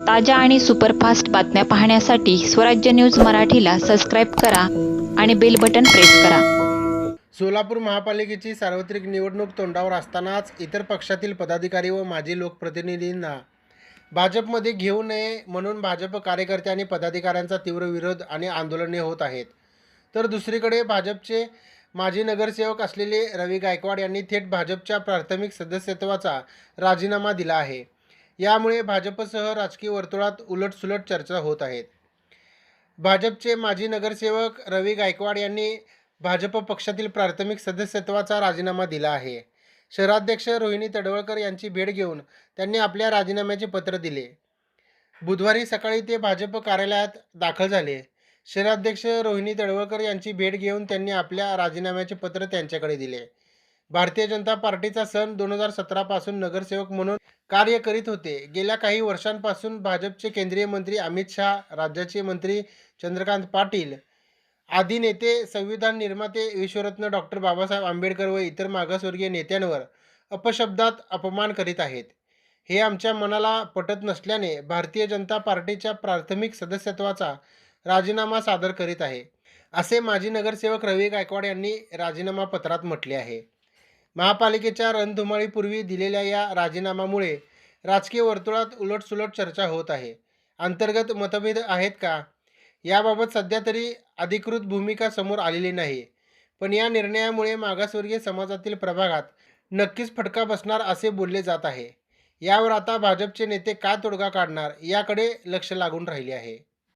ताज्या आणि सुपरफास्ट बातम्या पाहण्यासाठी स्वराज्य न्यूज मराठीला सबस्क्राईब करा आणि बेल बटन प्रेस करा. सोलापूर महापालिकेची सार्वत्रिक निवडणूक तोंडावर असतानाच इतर पक्षातील पदाधिकारी व माजी लोकप्रतिनिधींना भाजपमध्ये घेऊ नये म्हणून भाजप कार्यकर्ते आणि पदाधिकाऱ्यांचा तीव्र विरोध आणि आंदोलने होत आहेत. तर दुसरीकडे भाजपचे माजी नगरसेवक असलेले रवी गायकवाड यांनी थेट भाजपच्या प्राथमिक सदस्यत्वाचा राजीनामा दिला आहे. यामुळे भाजपसह राजकीय वर्तुळात उलटसुलट चर्चा होत आहेत. भाजपचे माजी नगरसेवक रवी गायकवाड यांनी भाजप पक्षातील प्राथमिक सदस्यत्वाचा राजीनामा दिला आहे. शहराध्यक्ष रोहिणी तडवळकर यांची भेट घेऊन त्यांनी आपल्या राजीनाम्याचे पत्र दिले. बुधवारी सकाळी ते भाजप कार्यालयात दाखल झाले. शहराध्यक्ष रोहिणी तडवळकर यांची भेट घेऊन त्यांनी आपल्या राजीनाम्याचे पत्र त्यांच्याकडे दिले. भारतीय जनता पार्टीचा सन दोन हजार सतरापासून नगरसेवक म्हणून कार्य करीत होते. गेल्या काही वर्षांपासून भाजपचे केंद्रीय मंत्री अमित शहा राज्याचे मंत्री चंद्रकांत पाटील आदी नेते संविधान निर्माते विश्वरत्न डॉक्टर बाबासाहेब आंबेडकर व इतर मागासवर्गीय नेत्यांवर अपशब्दात अपमान करीत आहेत. हे आमच्या मनाला पटत नसल्याने भारतीय जनता पार्टीच्या प्राथमिक सदस्यत्वाचा राजीनामा सादर करीत आहे. असे माजी नगरसेवक रवी गायकवाड यांनी राजीनामा पत्रात म्हटले आहे. महापालिकेच्या रणधुमाळीपूर्वी दिलेल्या या राजीनाम्यामुळे राजकीय वर्तुळात उलटसुलट चर्चा होत आहे. अंतर्गत मतभेद आहेत का? याबाबत सध्या तरी अधिकृत भूमिका समोर आलेली नाही. पण या निर्णयामुळे मागासवर्गीय समाजातील प्रभागात नक्कीच फटका बसणार असे बोलले जात आहे. यावर आता भाजपचे नेते काय तोडगा काढणार याकडे लक्ष लागून राहिले आहे.